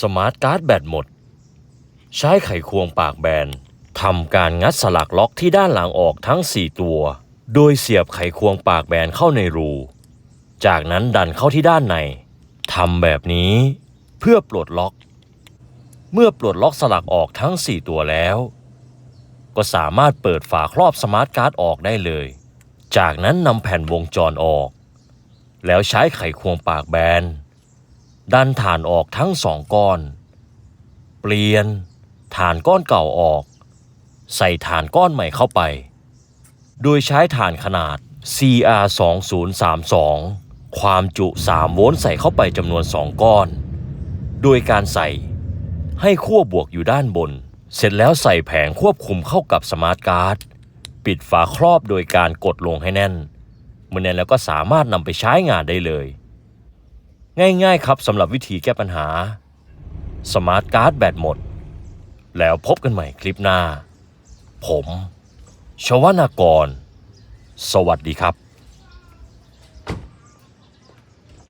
สมาร์ทการ์ดแบตหมด ใช้ไขควงปากแบนทำการงัดสลักล็อกที่ด้านหลังออกทั้ง 4 ตัว โดยเสียบไขควงปากแบนเข้าในรู จากนั้นดันเข้าที่ด้านในทำแบบนี้เพื่อปลดล็อก เมื่อปลดล็อกสลักออกทั้ง 4 ตัวแล้ว ก็สามารถเปิดฝาครอบสมาร์ทการ์ดออกได้เลย จากนั้นนำแผ่นวงจรออก แล้วใช้ไขควงปากแบน ดันฐานออกทั้งสองก้อน เปลี่ยนฐานก้อนเก่าออก ใส่ฐานก้อนใหม่เข้าไป โดยใช้ฐานขนาด CR 2032ความจุ 3 โวลต์ใส่เข้าไปจำนวน 2 ก้อน โดยการใส่ให้ขั้วบวกอยู่ด้านบน เสร็จแล้วใส่แผงควบคุมเข้ากับสมาร์ทการ์ด ปิดฝาครอบโดยการกดลงให้แน่น เมื่อแน่นแล้วก็สามารถนำไปใช้งานได้เลย ง่ายๆครับสำหรับวิธีแก้ปัญหาสมาร์ทการ์ดแบตหมด แล้วพบกันใหม่คลิปหน้า ผม ชวนากร สวัสดีครับ